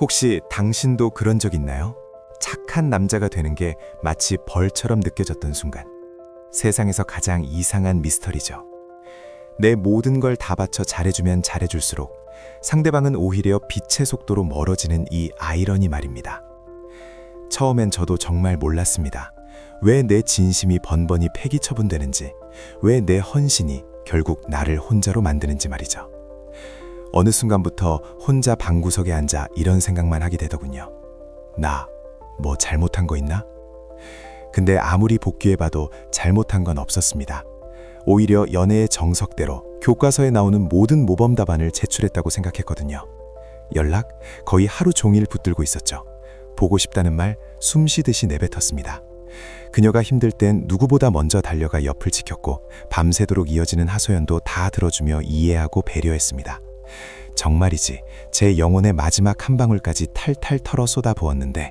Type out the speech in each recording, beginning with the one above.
혹시 당신도 그런 적 있나요? 착한 남자가 되는 게 마치 벌처럼 느껴졌던 순간. 세상에서 가장 이상한 미스터리죠. 내 모든 걸 다 바쳐 잘해주면 잘해줄수록 상대방은 오히려 빛의 속도로 멀어지는 이 아이러니 말입니다. 처음엔 저도 정말 몰랐습니다. 왜 내 진심이 번번이 폐기 처분되는지, 왜 내 헌신이 결국 나를 혼자로 만드는지 말이죠. 어느 순간부터 혼자 방구석에 앉아 이런 생각만 하게 되더군요. 나, 뭐 잘못한 거 있나? 근데 아무리 복귀해봐도 잘못한 건 없었습니다. 오히려 연애의 정석대로 교과서에 나오는 모든 모범 답안을 제출했다고 생각했거든요. 연락 거의 하루 종일 붙들고 있었죠. 보고 싶다는 말 숨 쉬듯이 내뱉었습니다. 그녀가 힘들 땐 누구보다 먼저 달려가 옆을 지켰고 밤새도록 이어지는 하소연도 다 들어주며 이해하고 배려했습니다. 정말이지 제 영혼의 마지막 한 방울까지 탈탈 털어 쏟아 부었는데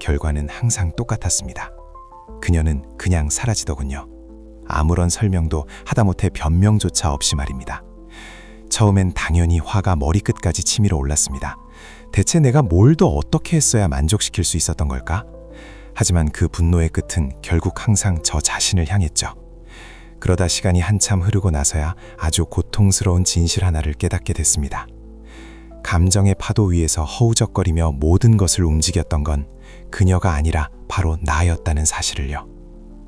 결과는 항상 똑같았습니다. 그녀는 그냥 사라지더군요. 아무런 설명도 하다못해 변명조차 없이 말입니다. 처음엔 당연히 화가 머리끝까지 치밀어 올랐습니다. 대체 내가 뭘 더 어떻게 했어야 만족시킬 수 있었던 걸까? 하지만 그 분노의 끝은 결국 항상 저 자신을 향했죠. 그러다 시간이 한참 흐르고 나서야 아주 고통스러운 진실 하나를 깨닫게 됐습니다. 감정의 파도 위에서 허우적거리며 모든 것을 움직였던 건 그녀가 아니라 바로 나였다는 사실을요.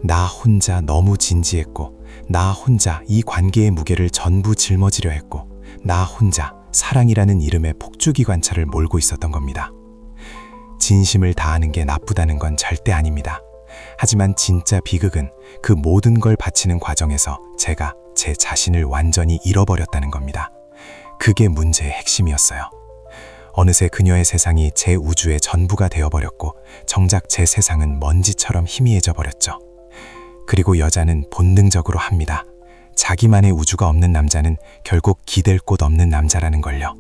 나 혼자 너무 진지했고, 나 혼자 이 관계의 무게를 전부 짊어지려 했고, 나 혼자 사랑이라는 이름의 폭주기 관차를 몰고 있었던 겁니다. 진심을 다하는 게 나쁘다는 건 절대 아닙니다. 하지만 진짜 비극은 그 모든 걸 바치는 과정에서 제가 제 자신을 완전히 잃어버렸다는 겁니다. 그게 문제의 핵심이었어요. 어느새 그녀의 세상이 제 우주의 전부가 되어버렸고 정작 제 세상은 먼지처럼 희미해져 버렸죠. 그리고 여자는 본능적으로 합니다. 자기만의 우주가 없는 남자는 결국 기댈 곳 없는 남자라는 걸요.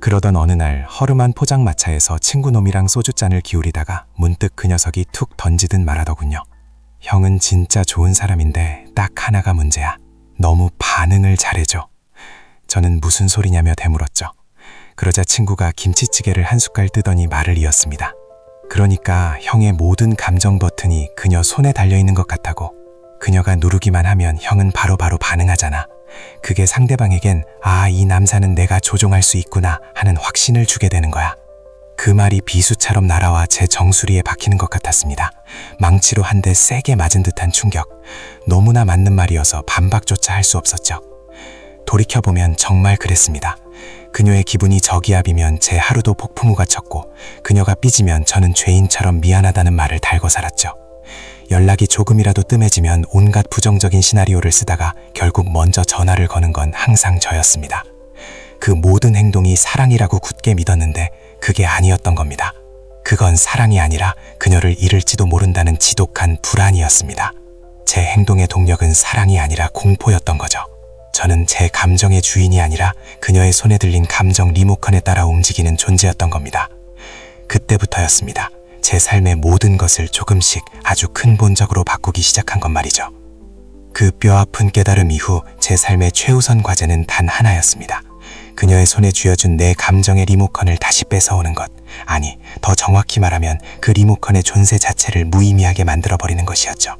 그러던 어느 날 허름한 포장마차에서 친구놈이랑 소주잔을 기울이다가 문득 그 녀석이 툭 던지듯 말하더군요. 형은 진짜 좋은 사람인데 딱 하나가 문제야. 너무 반응을 잘해줘. 저는 무슨 소리냐며 되물었죠. 그러자 친구가 김치찌개를 한 숟갈 뜨더니 말을 이었습니다. 그러니까 형의 모든 감정 버튼이 그녀 손에 달려있는 것 같다고. 그녀가 누르기만 하면 형은 바로바로 반응하잖아. 그게 상대방에겐 아, 이 남자는 내가 조종할 수 있구나 하는 확신을 주게 되는 거야. 그 말이 비수처럼 날아와 제 정수리에 박히는 것 같았습니다. 망치로 한 대 세게 맞은 듯한 충격. 너무나 맞는 말이어서 반박조차 할 수 없었죠. 돌이켜보면 정말 그랬습니다. 그녀의 기분이 저기압이면 제 하루도 폭풍우가 쳤고 그녀가 삐지면 저는 죄인처럼 미안하다는 말을 달고 살았죠. 연락이 조금이라도 뜸해지면 온갖 부정적인 시나리오를 쓰다가 결국 먼저 전화를 거는 건 항상 저였습니다. 그 모든 행동이 사랑이라고 굳게 믿었는데 그게 아니었던 겁니다. 그건 사랑이 아니라 그녀를 잃을지도 모른다는 지독한 불안이었습니다. 제 행동의 동력은 사랑이 아니라 공포였던 거죠. 저는 제 감정의 주인이 아니라 그녀의 손에 들린 감정 리모컨에 따라 움직이는 존재였던 겁니다. 그때부터였습니다. 제 삶의 모든 것을 조금씩 아주 근본적으로 바꾸기 시작한 것 말이죠. 그 뼈아픈 깨달음 이후 제 삶의 최우선 과제는 단 하나였습니다. 그녀의 손에 쥐어준 내 감정의 리모컨을 다시 뺏어오는 것. 아니, 더 정확히 말하면 그 리모컨의 존재 자체를 무의미하게 만들어버리는 것이었죠.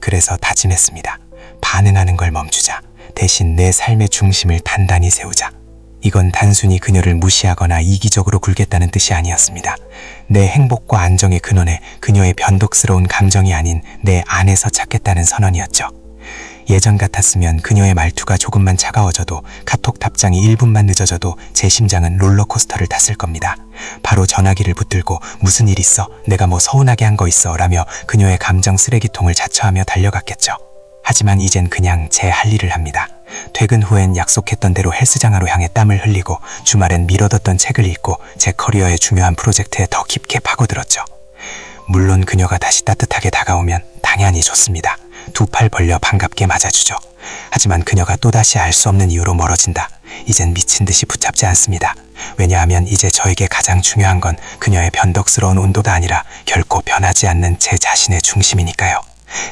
그래서 다짐했습니다. 반응하는 걸 멈추자. 대신 내 삶의 중심을 단단히 세우자. 이건 단순히 그녀를 무시하거나 이기적으로 굴겠다는 뜻이 아니었습니다. 내 행복과 안정의 근원에 그녀의 변덕스러운 감정이 아닌 내 안에서 찾겠다는 선언이었죠. 예전 같았으면 그녀의 말투가 조금만 차가워져도 카톡 답장이 1분만 늦어져도 제 심장은 롤러코스터를 탔을 겁니다. 바로 전화기를 붙들고 무슨 일 있어? 내가 뭐 서운하게 한 거 있어? 라며 그녀의 감정 쓰레기통을 자처하며 달려갔겠죠. 하지만 이젠 그냥 제 할 일을 합니다. 퇴근 후엔 약속했던 대로 헬스장으로 향해 땀을 흘리고 주말엔 미뤄뒀던 책을 읽고 제 커리어의 중요한 프로젝트에 더 깊게 파고들었죠. 물론 그녀가 다시 따뜻하게 다가오면 당연히 좋습니다. 두 팔 벌려 반갑게 맞아주죠. 하지만 그녀가 또다시 알 수 없는 이유로 멀어진다. 이젠 미친 듯이 붙잡지 않습니다. 왜냐하면 이제 저에게 가장 중요한 건 그녀의 변덕스러운 온도가 아니라 결코 변하지 않는 제 자신의 중심이니까요.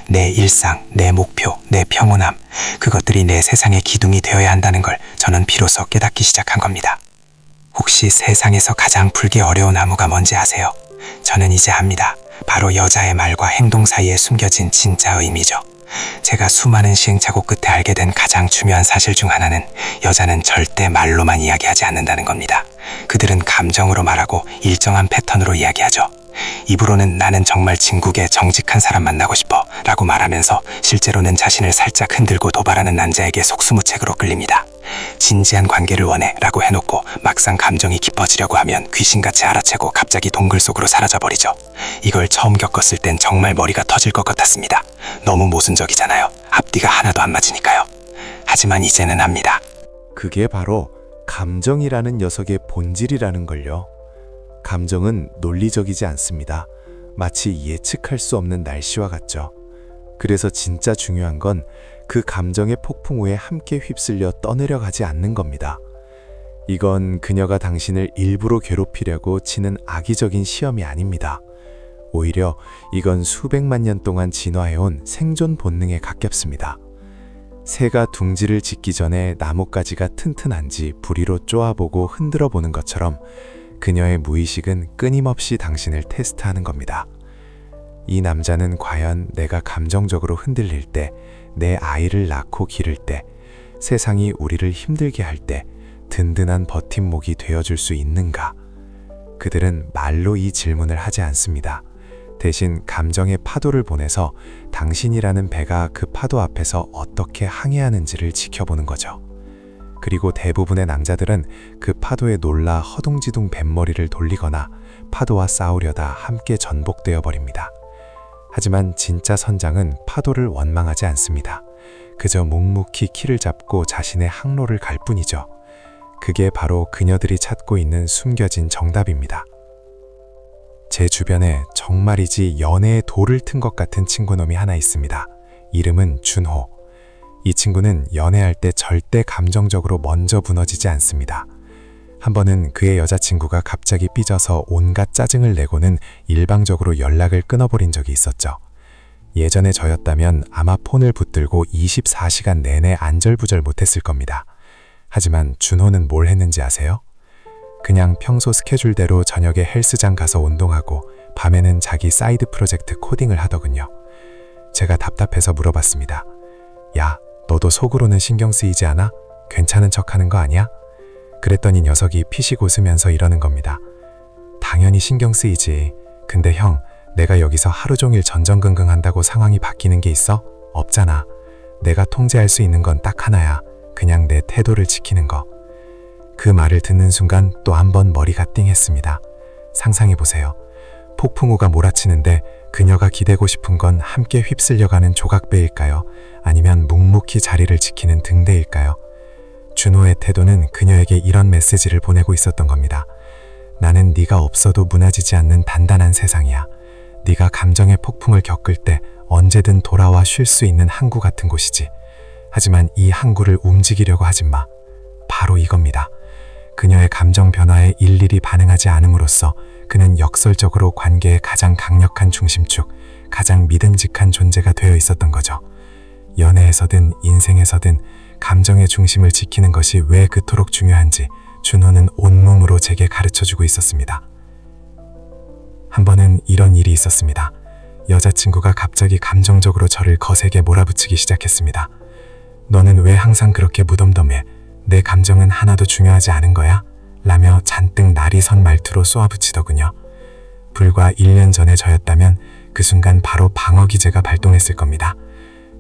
내 일상, 내 목표, 내 평온함, 그것들이 내 세상의 기둥이 되어야 한다는 걸 저는 비로소 깨닫기 시작한 겁니다. 혹시 세상에서 가장 풀기 어려운 나무가 뭔지 아세요? 저는 이제 압니다. 바로 여자의 말과 행동 사이에 숨겨진 진짜 의미죠. 제가 수많은 시행착오 끝에 알게 된 가장 중요한 사실 중 하나는 여자는 절대 말로만 이야기하지 않는다는 겁니다. 그들은 감정으로 말하고 일정한 패턴으로 이야기하죠. 입으로는 나는 정말 진국에 정직한 사람 만나고 싶어 라고 말하면서 실제로는 자신을 살짝 흔들고 도발하는 남자에게 속수무책으로 끌립니다. 진지한 관계를 원해 라고 해놓고 막상 감정이 깊어지려고 하면 귀신같이 알아채고 갑자기 동굴 속으로 사라져버리죠. 이걸 처음 겪었을 땐 정말 머리가 터질 것 같았습니다. 너무 모순적이잖아요. 앞뒤가 하나도 안 맞으니까요. 하지만 이제는 압니다. 그게 바로 감정이라는 녀석의 본질이라는 걸요. 감정은 논리적이지 않습니다. 마치 예측할 수 없는 날씨와 같죠. 그래서 진짜 중요한 건 그 감정의 폭풍 후에 함께 휩쓸려 떠내려가지 않는 겁니다. 이건 그녀가 당신을 일부러 괴롭히려고 치는 악의적인 시험이 아닙니다. 오히려 이건 수백만 년 동안 진화해온 생존 본능에 가깝습니다. 새가 둥지를 짓기 전에 나뭇가지가 튼튼한지 부리로 쪼아보고 흔들어 보는 것처럼 그녀의 무의식은 끊임없이 당신을 테스트하는 겁니다. 이 남자는 과연 내가 감정적으로 흔들릴 때, 내 아이를 낳고 기를 때, 세상이 우리를 힘들게 할 때 든든한 버팀목이 되어줄 수 있는가? 그들은 말로 이 질문을 하지 않습니다. 대신 감정의 파도를 보내서 당신이라는 배가 그 파도 앞에서 어떻게 항해하는지를 지켜보는 거죠. 그리고 대부분의 남자들은 그 파도에 놀라 허둥지둥 뱃머리를 돌리거나 파도와 싸우려다 함께 전복되어 버립니다. 하지만 진짜 선장은 파도를 원망하지 않습니다. 그저 묵묵히 키를 잡고 자신의 항로를 갈 뿐이죠. 그게 바로 그녀들이 찾고 있는 숨겨진 정답입니다. 제 주변에 정말이지 연애의 돌을 튼 것 같은 친구놈이 하나 있습니다. 이름은 준호. 이 친구는 연애할 때 절대 감정적으로 먼저 무너지지 않습니다. 한 번은 그의 여자친구가 갑자기 삐져서 온갖 짜증을 내고는 일방적으로 연락을 끊어버린 적이 있었죠. 예전에 저였다면 아마 폰을 붙들고 24시간 내내 안절부절 못했을 겁니다. 하지만 준호는 뭘 했는지 아세요? 그냥 평소 스케줄대로 저녁에 헬스장 가서 운동하고 밤에는 자기 사이드 프로젝트 코딩을 하더군요. 제가 답답해서 물어봤습니다. 야, 너도 속으로는 신경 쓰이지 않아? 괜찮은 척 하는 거 아니야? 그랬더니 녀석이 피식 웃으면서 이러는 겁니다. 당연히 신경 쓰이지. 근데 형, 내가 여기서 하루 종일 전전긍긍 한다고 상황이 바뀌는 게 있어? 없잖아. 내가 통제할 수 있는 건 딱 하나야. 그냥 내 태도를 지키는 거. 그 말을 듣는 순간 또 한 번 머리가 띵했습니다. 상상해보세요. 폭풍우가 몰아치는데 그녀가 기대고 싶은 건 함께 휩쓸려가는 조각배일까요? 아니면 묵묵히 자리를 지키는 등대일까요? 준호의 태도는 그녀에게 이런 메시지를 보내고 있었던 겁니다. 나는 네가 없어도 무너지지 않는 단단한 세상이야. 네가 감정의 폭풍을 겪을 때 언제든 돌아와 쉴 수 있는 항구 같은 곳이지. 하지만 이 항구를 움직이려고 하지 마. 바로 이겁니다. 그녀의 감정 변화에 일일이 반응하지 않음으로써 그는 역설적으로 관계의 가장 강력한 중심축, 가장 믿음직한 존재가 되어 있었던 거죠. 연애에서든 인생에서든 감정의 중심을 지키는 것이 왜 그토록 중요한지 준호는 온몸으로 제게 가르쳐 주고 있었습니다. 한 번은 이런 일이 있었습니다. 여자친구가 갑자기 감정적으로 저를 거세게 몰아붙이기 시작했습니다. 너는 왜 항상 그렇게 무덤덤해? 내 감정은 하나도 중요하지 않은 거야? 라며 잔뜩 날이 선 말투로 쏘아붙이더군요. 불과 1년 전에 저였다면 그 순간 바로 방어 기제가 발동했을 겁니다.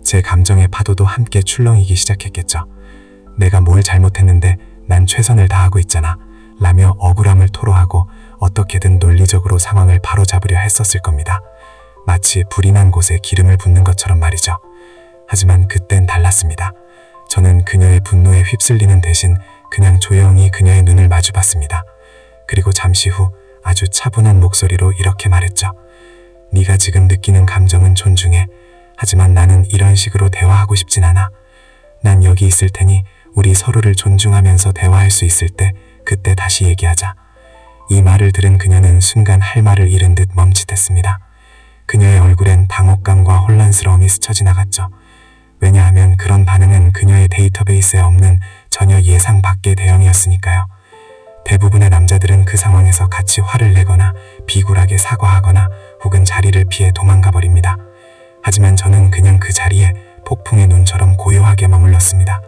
제 감정의 파도도 함께 출렁이기 시작했겠죠. 내가 뭘 잘못했는데 난 최선을 다하고 있잖아. 라며 억울함을 토로하고 어떻게든 논리적으로 상황을 바로잡으려 했었을 겁니다. 마치 불이 난 곳에 기름을 붓는 것처럼 말이죠. 하지만 그땐 달랐습니다. 저는 그녀의 분노에 휩쓸리는 대신 그냥 조용히 그녀의 눈을 마주봤습니다. 그리고 잠시 후 아주 차분한 목소리로 이렇게 말했죠. 네가 지금 느끼는 감정은 존중해. 하지만 나는 이런 식으로 대화하고 싶진 않아. 난 여기 있을 테니 우리 서로를 존중하면서 대화할 수 있을 때 그때 다시 얘기하자. 이 말을 들은 그녀는 순간 할 말을 잃은 듯 멈칫했습니다. 그녀의 얼굴엔 당혹감과 혼란스러움이 스쳐 지나갔죠. 왜냐하면 그런 반응은 그녀의 데이터베이스에 없는 전혀 예상 밖의 대응이었으니까요. 대부분의 남자들은 그 상황에서 같이 화를 내거나 비굴하게 사과하거나 혹은 자리를 피해 도망가 버립니다. 하지만 저는 그냥 그 자리에 폭풍의 눈처럼 고요하게 머물렀습니다.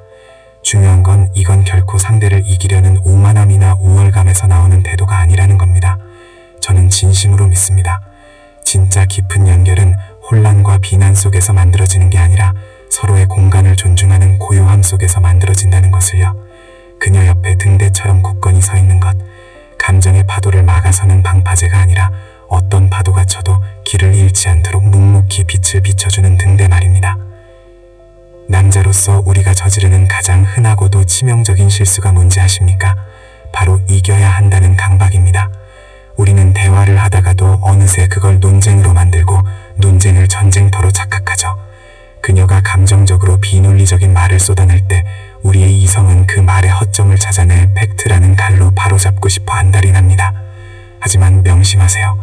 중요한 건 이건 결코 상대를 이기려는 오만함이나 우월감에서 나오는 태도가 아니라는 겁니다. 저는 진심으로 믿습니다. 진짜 깊은 연결은 혼란과 비난 속에서 만들어지는 게 아니라 서로의 공간을 존중하는 고요함 속에서 만들어진다는 것을요. 그녀 옆에 등대처럼 굳건히 서 있는 것. 감정의 파도를 막아서는 방파제가 아니라 어떤 파도가 쳐도 길을 잃지 않도록 묵묵히 빛을 비춰주는 등대 말입니다. 남자로서 우리가 저지르는 가장 흔하고도 치명적인 실수가 뭔지 아십니까? 바로 이겨야 한다는 강박입니다. 우리는 대화를 하다가도 어느새 그걸 논쟁으로 만들고 논쟁을 전쟁터로 착각하죠. 감정적으로 비논리적인 말을 쏟아낼 때 우리의 이성은 그 말의 허점을 찾아내 팩트라는 칼로 바로잡고 싶어 안달이 납니다. 하지만 명심하세요.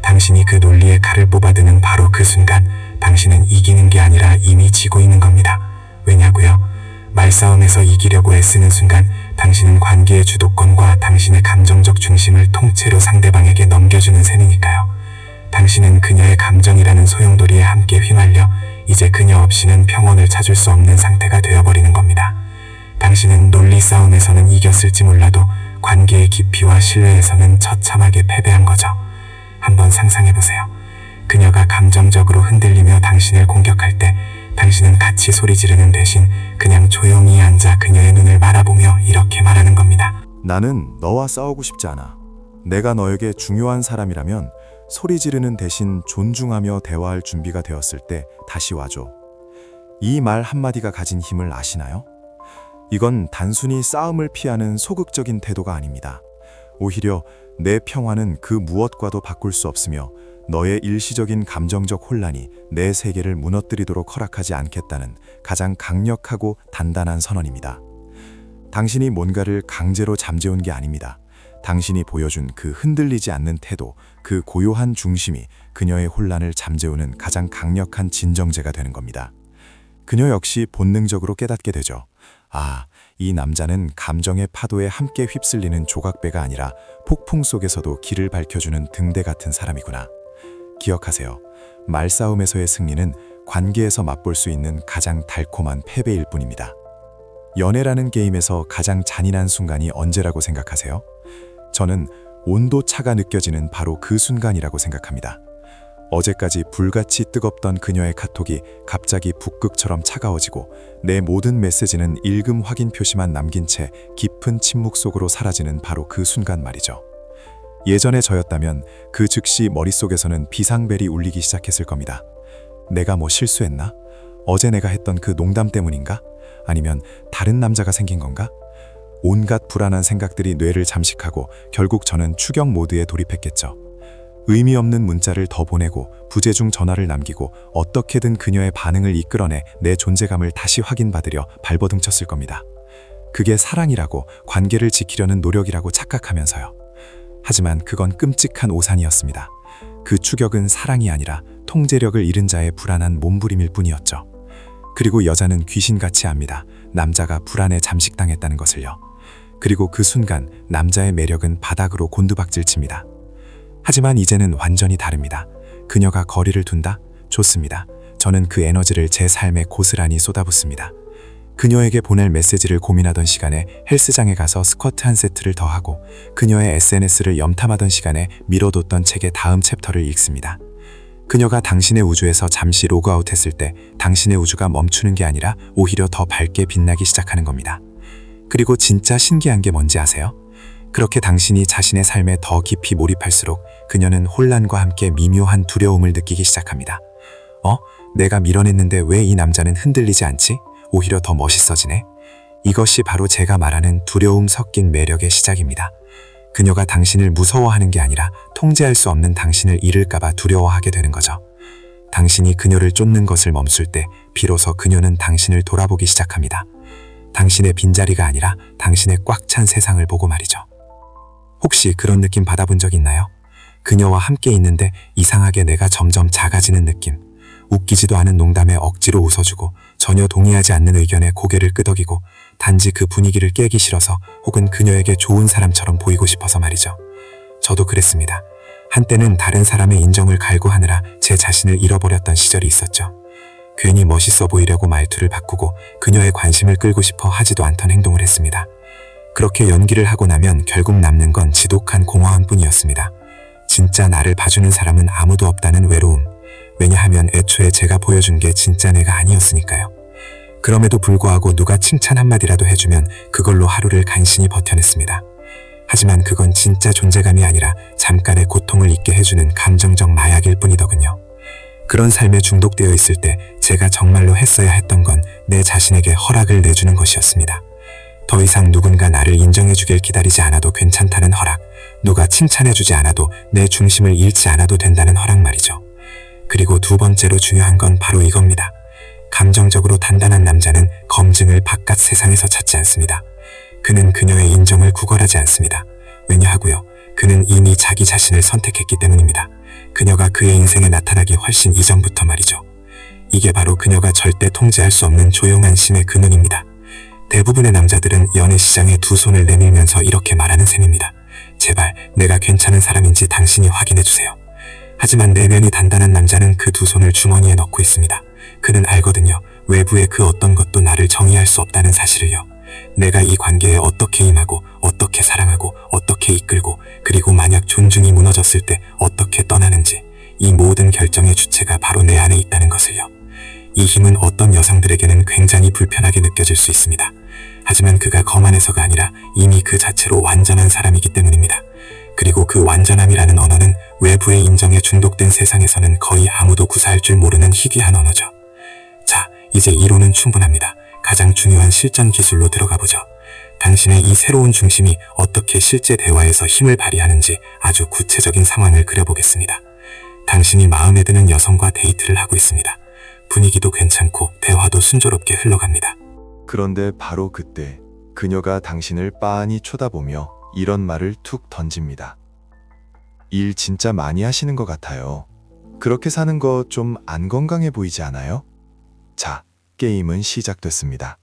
당신이 그 논리의 칼을 뽑아드는 바로 그 순간 당신은 이기는 게 아니라 이미 지고 있는 겁니다. 왜냐고요? 말싸움에서 이기려고 애쓰는 순간 당신은 관계의 주도권과 당신의 감정적 중심을 통째로 상대방에게 넘겨주는 셈이니까요. 당신은 그녀의 감정이라는 소용돌이에 함께 휘말려 이제 그녀 없이는 평온을 찾을 수 없는 상태가 되어버리는 겁니다. 당신은 논리 싸움에서는 이겼을지 몰라도 관계의 깊이와 신뢰에서는 처참하게 패배한 거죠. 한번 상상해보세요. 그녀가 감정적으로 흔들리며 당신을 공격할 때 당신은 같이 소리 지르는 대신 그냥 조용히 앉아 그녀의 눈을 바라보며 이렇게 말하는 겁니다. 나는 너와 싸우고 싶지 않아. 내가 너에게 중요한 사람이라면 소리 지르는 대신 존중하며 대화할 준비가 되었을 때 다시 와줘. 이 말 한마디가 가진 힘을 아시나요? 이건 단순히 싸움을 피하는 소극적인 태도가 아닙니다. 오히려 내 평화는 그 무엇과도 바꿀 수 없으며 너의 일시적인 감정적 혼란이 내 세계를 무너뜨리도록 허락하지 않겠다는 가장 강력하고 단단한 선언입니다. 당신이 뭔가를 강제로 잠재운 게 아닙니다. 당신이 보여준 그 흔들리지 않는 태도, 그 고요한 중심이 그녀의 혼란을 잠재우는 가장 강력한 진정제가 되는 겁니다. 그녀 역시 본능적으로 깨닫게 되죠. 아, 이 남자는 감정의 파도에 함께 휩쓸리는 조각배가 아니라 폭풍 속에서도 길을 밝혀주는 등대 같은 사람이구나. 기억하세요. 말싸움에서의 승리는 관계에서 맛볼 수 있는 가장 달콤한 패배일 뿐입니다. 연애라는 게임에서 가장 잔인한 순간이 언제라고 생각하세요? 저는 온도 차가 느껴지는 바로 그 순간이라고 생각합니다. 어제까지 불같이 뜨겁던 그녀의 카톡이 갑자기 북극처럼 차가워지고 내 모든 메시지는 읽음 확인 표시만 남긴 채 깊은 침묵 속으로 사라지는 바로 그 순간 말이죠. 예전에 저였다면 그 즉시 머릿속에서는 비상벨이 울리기 시작했을 겁니다. 내가 뭐 실수했나? 어제 내가 했던 그 농담 때문인가? 아니면 다른 남자가 생긴 건가? 온갖 불안한 생각들이 뇌를 잠식하고 결국 저는 추격 모드에 돌입했겠죠. 의미 없는 문자를 더 보내고 부재중 전화를 남기고 어떻게든 그녀의 반응을 이끌어내 내 존재감을 다시 확인받으려 발버둥쳤을 겁니다. 그게 사랑이라고 관계를 지키려는 노력이라고 착각하면서요. 하지만 그건 끔찍한 오산이었습니다. 그 추격은 사랑이 아니라 통제력을 잃은 자의 불안한 몸부림일 뿐이었죠. 그리고 여자는 귀신같이 압니다. 남자가 불안에 잠식당했다는 것을요. 그리고 그 순간 남자의 매력은 바닥으로 곤두박질 칩니다. 하지만 이제는 완전히 다릅니다. 그녀가 거리를 둔다? 좋습니다. 저는 그 에너지를 제 삶에 고스란히 쏟아붓습니다. 그녀에게 보낼 메시지를 고민하던 시간에 헬스장에 가서 스쿼트 한 세트를 더 하고 그녀의 SNS를 염탐하던 시간에 미뤄뒀던 책의 다음 챕터를 읽습니다. 그녀가 당신의 우주에서 잠시 로그아웃했을 때 당신의 우주가 멈추는 게 아니라 오히려 더 밝게 빛나기 시작하는 겁니다. 그리고 진짜 신기한 게 뭔지 아세요? 그렇게 당신이 자신의 삶에 더 깊이 몰입할수록 그녀는 혼란과 함께 미묘한 두려움을 느끼기 시작합니다. 어? 내가 밀어냈는데 왜 이 남자는 흔들리지 않지? 오히려 더 멋있어지네. 이것이 바로 제가 말하는 두려움 섞인 매력의 시작입니다. 그녀가 당신을 무서워하는 게 아니라 통제할 수 없는 당신을 잃을까봐 두려워하게 되는 거죠. 당신이 그녀를 쫓는 것을 멈출 때 비로소 그녀는 당신을 돌아보기 시작합니다. 당신의 빈자리가 아니라 당신의 꽉 찬 세상을 보고 말이죠. 혹시 그런 느낌 받아본 적 있나요? 그녀와 함께 있는데 이상하게 내가 점점 작아지는 느낌. 웃기지도 않은 농담에 억지로 웃어주고 전혀 동의하지 않는 의견에 고개를 끄덕이고 단지 그 분위기를 깨기 싫어서 혹은 그녀에게 좋은 사람처럼 보이고 싶어서 말이죠. 저도 그랬습니다. 한때는 다른 사람의 인정을 갈구하느라 제 자신을 잃어버렸던 시절이 있었죠. 괜히 멋있어 보이려고 말투를 바꾸고 그녀의 관심을 끌고 싶어 하지도 않던 행동을 했습니다. 그렇게 연기를 하고 나면 결국 남는 건 지독한 공허함 뿐이었습니다. 진짜 나를 봐주는 사람은 아무도 없다는 외로움. 왜냐하면 애초에 제가 보여준 게 진짜 내가 아니었으니까요. 그럼에도 불구하고 누가 칭찬 한마디라도 해주면 그걸로 하루를 간신히 버텨냈습니다. 하지만 그건 진짜 존재감이 아니라 잠깐의 고통을 잊게 해주는 감정적 마약일 뿐이더군요. 그런 삶에 중독되어 있을 때 제가 정말로 했어야 했던 건 내 자신에게 허락을 내주는 것이었습니다. 더 이상 누군가 나를 인정해주길 기다리지 않아도 괜찮다는 허락, 누가 칭찬해주지 않아도 내 중심을 잃지 않아도 된다는 허락 말이죠. 그리고 두 번째로 중요한 건 바로 이겁니다. 감정적으로 단단한 남자는 검증을 바깥 세상에서 찾지 않습니다. 그는 그녀의 인정을 구걸하지 않습니다. 왜냐하고요. 그는 이미 자기 자신을 선택했기 때문입니다. 그녀가 그의 인생에 나타나기 훨씬 이전부터 말이죠. 이게 바로 그녀가 절대 통제할 수 없는 조용한 심의 근원입니다. 대부분의 남자들은 연애 시장에 두 손을 내밀면서 이렇게 말하는 셈입니다. 제발 내가 괜찮은 사람인지 당신이 확인해 주세요. 하지만 내면이 단단한 남자는 그 두 손을 주머니에 넣고 있습니다. 그는 알거든요. 외부의 그 어떤 것도 나를 정의할 수 없다는 사실을요. 내가 이 관계에 어떻게 임하고, 어떻게 사랑하고, 어떻게 이끌고, 그리고 만약 존중이 무너졌을 때 어떻게 떠나는지, 이 모든 결정의 주체가 바로 내 안에 있다는 것을요. 이 힘은 어떤 여성들에게는 굉장히 불편하게 느껴질 수 있습니다. 하지만 그가 거만해서가 아니라 이미 그 자체로 완전한 사람이기 때문입니다. 그리고 그 완전함이라는 언어는 외부의 인정에 중독된 세상에서는 거의 아무도 구사할 줄 모르는 희귀한 언어죠. 자, 이제 이론은 충분합니다. 가장 중요한 실전 기술로 들어가 보죠. 당신의 이 새로운 중심이 어떻게 실제 대화에서 힘을 발휘하는지 아주 구체적인 상황을 그려보겠습니다. 당신이 마음에 드는 여성과 데이트를 하고 있습니다. 분위기도 괜찮고 대화도 순조롭게 흘러갑니다. 그런데 바로 그때 그녀가 당신을 빤히 쳐다보며 이런 말을 툭 던집니다. 일 진짜 많이 하시는 것 같아요. 그렇게 사는 거 좀 안 건강해 보이지 않아요? 자, 게임은 시작됐습니다.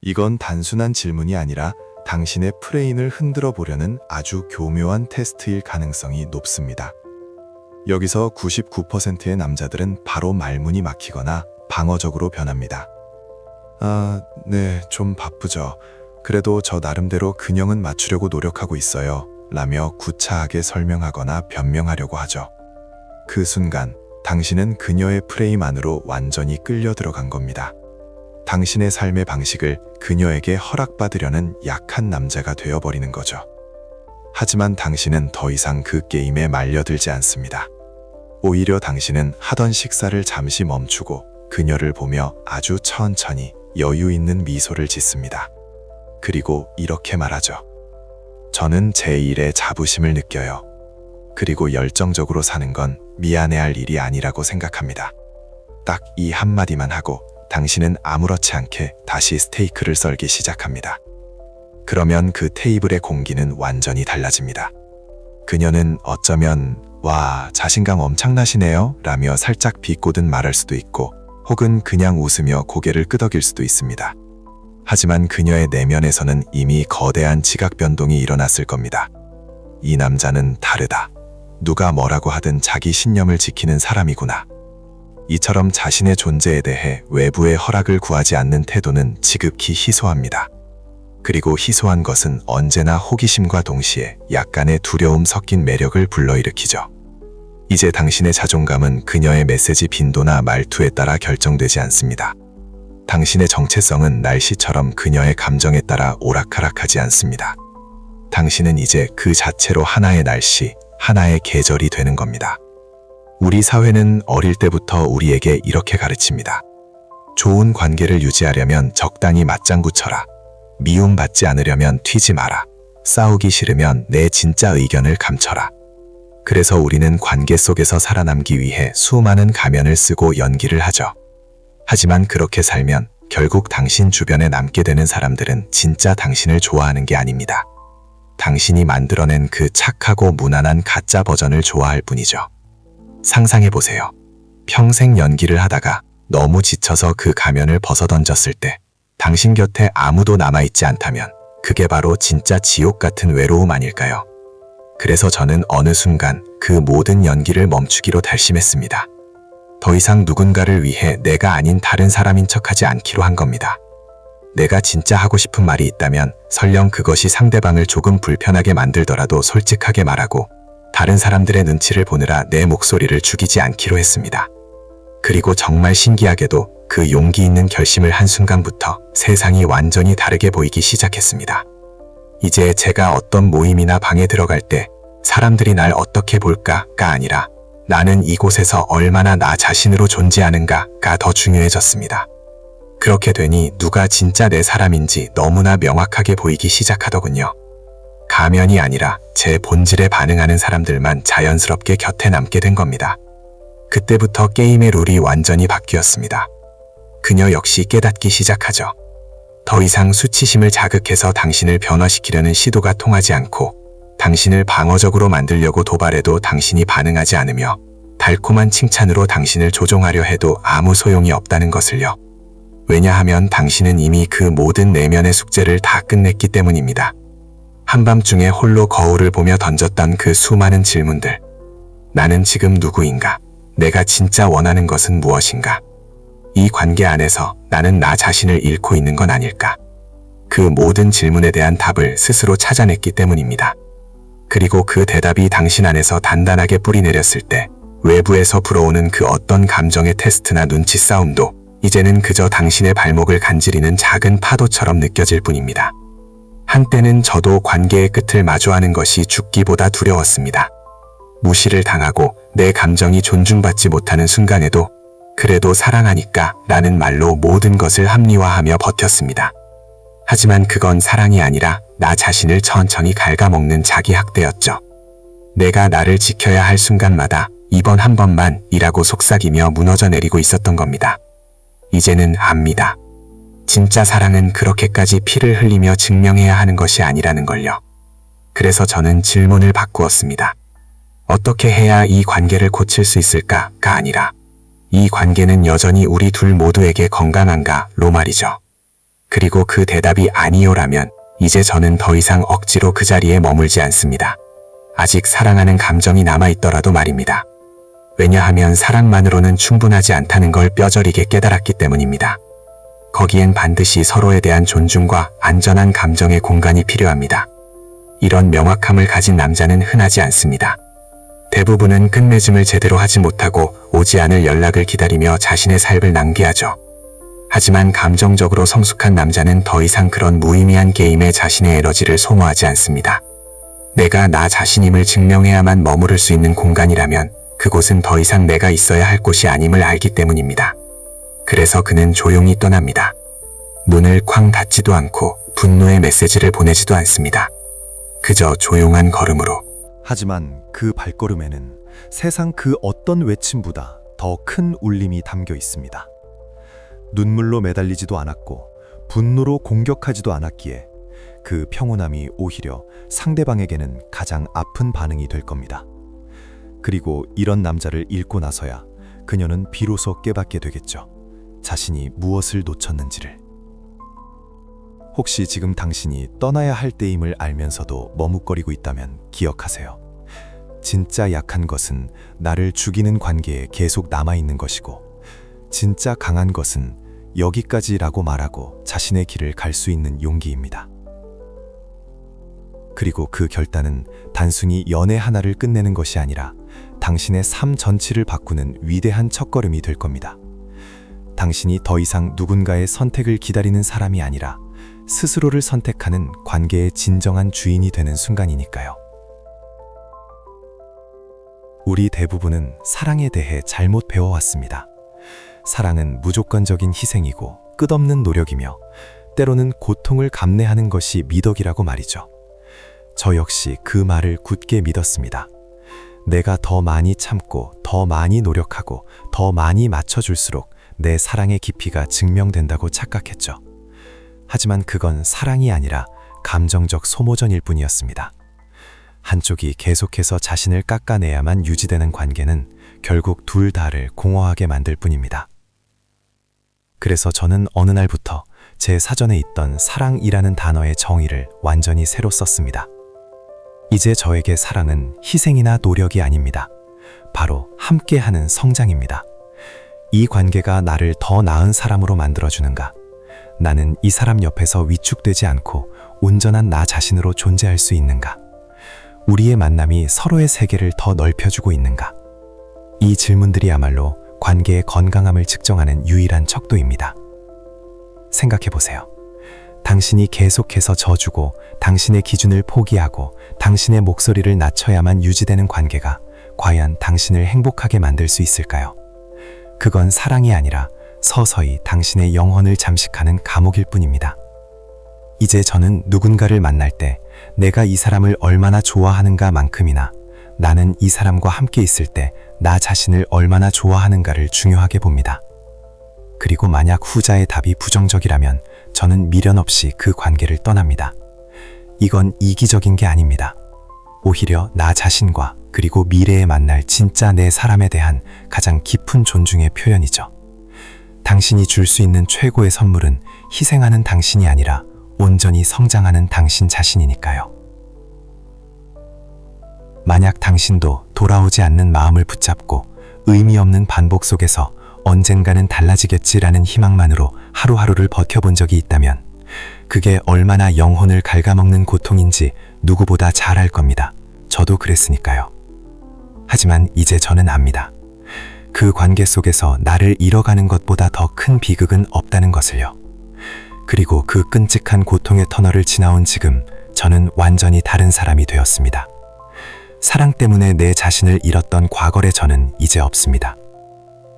이건 단순한 질문이 아니라 당신의 프레임을 흔들어 보려는 아주 교묘한 테스트일 가능성이 높습니다. 여기서 99%의 남자들은 바로 말문이 막히거나 방어적으로 변합니다. 아, 네, 좀 바쁘죠. 그래도 저 나름대로 근형은 맞추려고 노력하고 있어요. 라며 구차하게 설명하거나 변명하려고 하죠. 그 순간 당신은 그녀의 프레임 안으로 완전히 끌려 들어간 겁니다. 당신의 삶의 방식을 그녀에게 허락받으려는 약한 남자가 되어버리는 거죠. 하지만 당신은 더 이상 그 게임에 말려들지 않습니다. 오히려 당신은 하던 식사를 잠시 멈추고 그녀를 보며 아주 천천히 여유 있는 미소를 짓습니다. 그리고 이렇게 말하죠. 저는 제 일에 자부심을 느껴요. 그리고 열정적으로 사는 건 미안해할 일이 아니라고 생각합니다. 딱 이 한마디만 하고 당신은 아무렇지 않게 다시 스테이크를 썰기 시작합니다. 그러면 그 테이블의 공기는 완전히 달라집니다. 그녀는 어쩌면 와, 자신감 엄청나시네요. 라며 살짝 비꼬듯 말할 수도 있고, 혹은 그냥 웃으며 고개를 끄덕일 수도 있습니다. 하지만 그녀의 내면에서는 이미 거대한 지각 변동이 일어났을 겁니다. 이 남자는 다르다. 누가 뭐라고 하든 자기 신념을 지키는 사람이구나. 이처럼 자신의 존재에 대해 외부의 허락을 구하지 않는 태도는 지극히 희소합니다. 그리고 희소한 것은 언제나 호기심과 동시에 약간의 두려움 섞인 매력을 불러일으키죠. 이제 당신의 자존감은 그녀의 메시지 빈도나 말투에 따라 결정되지 않습니다. 당신의 정체성은 날씨처럼 그녀의 감정에 따라 오락가락하지 않습니다. 당신은 이제 그 자체로 하나의 날씨, 하나의 계절이 되는 겁니다. 우리 사회는 어릴 때부터 우리에게 이렇게 가르칩니다. 좋은 관계를 유지하려면 적당히 맞장구 쳐라. 미움받지 않으려면 튀지 마라. 싸우기 싫으면 내 진짜 의견을 감춰라. 그래서 우리는 관계 속에서 살아남기 위해 수많은 가면을 쓰고 연기를 하죠. 하지만 그렇게 살면 결국 당신 주변에 남게 되는 사람들은 진짜 당신을 좋아하는 게 아닙니다. 당신이 만들어낸 그 착하고 무난한 가짜 버전을 좋아할 뿐이죠. 상상해 보세요. 평생 연기를 하다가 너무 지쳐서 그 가면을 벗어던졌을 때 당신 곁에 아무도 남아있지 않다면 그게 바로 진짜 지옥 같은 외로움 아닐까요? 그래서 저는 어느 순간 그 모든 연기를 멈추기로 결심했습니다. 더 이상 누군가를 위해 내가 아닌 다른 사람인 척하지 않기로 한 겁니다. 내가 진짜 하고 싶은 말이 있다면 설령 그것이 상대방을 조금 불편하게 만들더라도 솔직하게 말하고 다른 사람들의 눈치를 보느라 내 목소리를 죽이지 않기로 했습니다. 그리고 정말 신기하게도 그 용기 있는 결심을 한 순간부터 세상이 완전히 다르게 보이기 시작했습니다. 이제 제가 어떤 모임이나 방에 들어갈 때 사람들이 날 어떻게 볼까가 아니라 나는 이곳에서 얼마나 나 자신으로 존재하는가가 더 중요해졌습니다. 그렇게 되니 누가 진짜 내 사람인지 너무나 명확하게 보이기 시작하더군요. 가면이 아니라 제 본질에 반응하는 사람들만 자연스럽게 곁에 남게 된 겁니다. 그때부터 게임의 룰이 완전히 바뀌었습니다. 그녀 역시 깨닫기 시작하죠. 더 이상 수치심을 자극해서 당신을 변화시키려는 시도가 통하지 않고 당신을 방어적으로 만들려고 도발해도 당신이 반응하지 않으며 달콤한 칭찬으로 당신을 조종하려 해도 아무 소용이 없다는 것을요. 왜냐하면 당신은 이미 그 모든 내면의 숙제를 다 끝냈기 때문입니다. 한밤중에 홀로 거울을 보며 던졌던 그 수많은 질문들. 나는 지금 누구인가? 내가 진짜 원하는 것은 무엇인가? 이 관계 안에서 나는 나 자신을 잃고 있는 건 아닐까? 그 모든 질문에 대한 답을 스스로 찾아냈기 때문입니다. 그리고 그 대답이 당신 안에서 단단하게 뿌리내렸을 때 외부에서 불어오는 그 어떤 감정의 테스트나 눈치 싸움도 이제는 그저 당신의 발목을 간지리는 작은 파도처럼 느껴질 뿐입니다. 한때는 저도 관계의 끝을 마주하는 것이 죽기보다 두려웠습니다. 무시를 당하고 내 감정이 존중받지 못하는 순간에도 그래도 사랑하니까 라는 말로 모든 것을 합리화하며 버텼습니다. 하지만 그건 사랑이 아니라 나 자신을 천천히 갉아먹는 자기 학대였죠. 내가 나를 지켜야 할 순간마다 이번 한 번만 이라고 속삭이며 무너져 내리고 있었던 겁니다. 이제는 압니다. 진짜 사랑은 그렇게까지 피를 흘리며 증명해야 하는 것이 아니라는 걸요. 그래서 저는 질문을 바꾸었습니다. 어떻게 해야 이 관계를 고칠 수 있을까가 아니라 이 관계는 여전히 우리 둘 모두에게 건강한가로 말이죠. 그리고 그 대답이 아니요라면 이제 저는 더 이상 억지로 그 자리에 머물지 않습니다. 아직 사랑하는 감정이 남아있더라도 말입니다. 왜냐하면 사랑만으로는 충분하지 않다는 걸 뼈저리게 깨달았기 때문입니다. 거기엔 반드시 서로에 대한 존중과 안전한 감정의 공간이 필요합니다. 이런 명확함을 가진 남자는 흔하지 않습니다. 대부분은 끝맺음을 제대로 하지 못하고 오지 않을 연락을 기다리며 자신의 삶을 낭비하죠. 하지만 감정적으로 성숙한 남자는 더 이상 그런 무의미한 게임에 자신의 에너지를 소모하지 않습니다. 내가 나 자신임을 증명해야만 머무를 수 있는 공간이라면 그곳은 더 이상 내가 있어야 할 곳이 아님을 알기 때문입니다. 그래서 그는 조용히 떠납니다. 문을 쾅 닫지도 않고 분노의 메시지를 보내지도 않습니다. 그저 조용한 걸음으로 하지만 그 발걸음에는 세상 그 어떤 외침보다 더 큰 울림이 담겨 있습니다. 눈물로 매달리지도 않았고 분노로 공격하지도 않았기에 그 평온함이 오히려 상대방에게는 가장 아픈 반응이 될 겁니다. 그리고 이런 남자를 잃고 나서야 그녀는 비로소 깨닫게 되겠죠. 자신이 무엇을 놓쳤는지를. 혹시 지금 당신이 떠나야 할 때임을 알면서도 머뭇거리고 있다면 기억하세요. 진짜 약한 것은 나를 죽이는 관계에 계속 남아있는 것이고, 진짜 강한 것은 여기까지라고 말하고 자신의 길을 갈 수 있는 용기입니다. 그리고 그 결단은 단순히 연애 하나를 끝내는 것이 아니라 당신의 삶 전체를 바꾸는 위대한 첫걸음이 될 겁니다. 당신이 더 이상 누군가의 선택을 기다리는 사람이 아니라 스스로를 선택하는 관계의 진정한 주인이 되는 순간이니까요. 우리 대부분은 사랑에 대해 잘못 배워왔습니다. 사랑은 무조건적인 희생이고 끝없는 노력이며 때로는 고통을 감내하는 것이 미덕이라고 말이죠. 저 역시 그 말을 굳게 믿었습니다. 내가 더 많이 참고 더 많이 노력하고 더 많이 맞춰줄수록 내 사랑의 깊이가 증명된다고 착각했죠. 하지만 그건 사랑이 아니라 감정적 소모전일 뿐이었습니다. 한쪽이 계속해서 자신을 깎아내야만 유지되는 관계는 결국 둘 다를 공허하게 만들 뿐입니다. 그래서 저는 어느 날부터 제 사전에 있던 사랑이라는 단어의 정의를 완전히 새로 썼습니다. 이제 저에게 사랑은 희생이나 노력이 아닙니다. 바로 함께하는 성장입니다. 이 관계가 나를 더 나은 사람으로 만들어주는가? 나는 이 사람 옆에서 위축되지 않고 온전한 나 자신으로 존재할 수 있는가? 우리의 만남이 서로의 세계를 더 넓혀주고 있는가? 이 질문들이야말로 관계의 건강함을 측정하는 유일한 척도입니다. 생각해 보세요. 당신이 계속해서 져주고 당신의 기준을 포기하고 당신의 목소리를 낮춰야만 유지되는 관계가 과연 당신을 행복하게 만들 수 있을까요? 그건 사랑이 아니라 서서히 당신의 영혼을 잠식하는 감옥일 뿐입니다. 이제 저는 누군가를 만날 때 내가 이 사람을 얼마나 좋아하는가 만큼이나 나는 이 사람과 함께 있을 때 나 자신을 얼마나 좋아하는가를 중요하게 봅니다. 그리고 만약 후자의 답이 부정적이라면 저는 미련 없이 그 관계를 떠납니다. 이건 이기적인 게 아닙니다. 오히려 나 자신과 그리고 미래에 만날 진짜 내 사람에 대한 가장 깊은 존중의 표현이죠. 당신이 줄 수 있는 최고의 선물은 희생하는 당신이 아니라 온전히 성장하는 당신 자신이니까요. 만약 당신도 돌아오지 않는 마음을 붙잡고 의미 없는 반복 속에서 언젠가는 달라지겠지라는 희망만으로 하루하루를 버텨본 적이 있다면 그게 얼마나 영혼을 갉아먹는 고통인지 누구보다 잘 알 겁니다. 저도 그랬으니까요. 하지만 이제 저는 압니다. 그 관계 속에서 나를 잃어가는 것보다 더 큰 비극은 없다는 것을요. 그리고 그 끔찍한 고통의 터널을 지나온 지금 저는 완전히 다른 사람이 되었습니다. 사랑 때문에 내 자신을 잃었던 과거의 저는 이제 없습니다.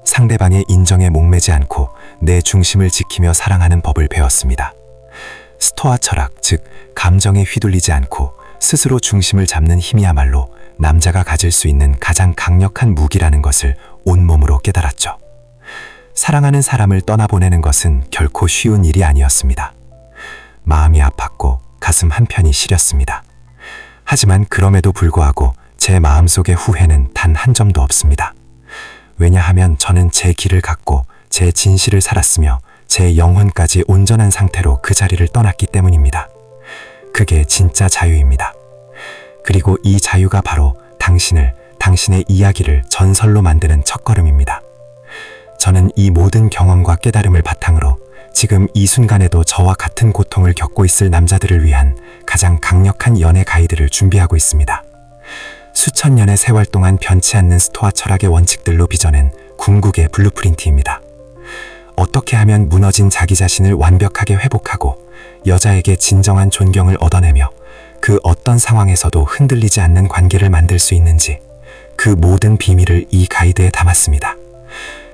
상대방의 인정에 목매지 않고 내 중심을 지키며 사랑하는 법을 배웠습니다. 스토아 철학, 즉 감정에 휘둘리지 않고 스스로 중심을 잡는 힘이야말로 남자가 가질 수 있는 가장 강력한 무기라는 것을 온몸으로 깨달았죠. 사랑하는 사람을 떠나보내는 것은 결코 쉬운 일이 아니었습니다. 마음이 아팠고 가슴 한편이 시렸습니다. 하지만 그럼에도 불구하고 제 마음속의 후회는 단 한 점도 없습니다. 왜냐하면 저는 제 길을 갖고 제 진실을 살았으며 제 영혼까지 온전한 상태로 그 자리를 떠났기 때문입니다. 그게 진짜 자유입니다. 그리고 이 자유가 바로 당신을, 당신의 이야기를 전설로 만드는 첫걸음입니다. 저는 이 모든 경험과 깨달음을 바탕으로 지금 이 순간에도 저와 같은 고통을 겪고 있을 남자들을 위한 가장 강력한 연애 가이드를 준비하고 있습니다. 수천 년의 세월 동안 변치 않는 스토아 철학의 원칙들로 빚어낸 궁극의 블루프린트입니다. 어떻게 하면 무너진 자기 자신을 완벽하게 회복하고 여자에게 진정한 존경을 얻어내며 그 어떤 상황에서도 흔들리지 않는 관계를 만들 수 있는지 그 모든 비밀을 이 가이드에 담았습니다.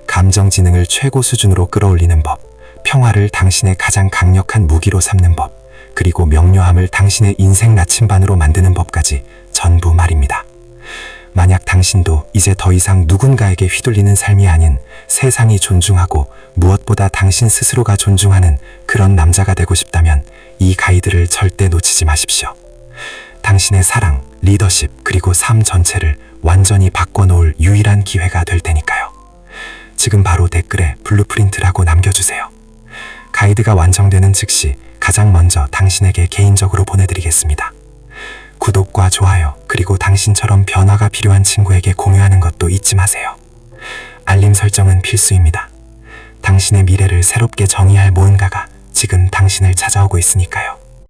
감정 지능을 최고 수준으로 끌어올리는 법, 평화를 당신의 가장 강력한 무기로 삼는 법, 그리고 명료함을 당신의 인생 나침반으로 만드는 법까지 전부 말입니다. 만약 당신도 이제 더 이상 누군가에게 휘둘리는 삶이 아닌 세상이 존중하고 무엇보다 당신 스스로가 존중하는 그런 남자가 되고 싶다면 이 가이드를 절대 놓치지 마십시오. 당신의 사랑, 리더십, 그리고 삶 전체를 완전히 바꿔놓을 유일한 기회가 될 테니까요. 지금 바로 댓글에 블루프린트라고 남겨주세요. 가이드가 완성되는 즉시 가장 먼저 당신에게 개인적으로 보내드리겠습니다. 구독과 좋아요, 그리고 당신처럼 변화가 필요한 친구에게 공유하는 것도 잊지 마세요. 알림 설정은 필수입니다. 당신의 미래를 새롭게 정의할 무언가가 지금 당신을 찾아오고 있으니까요.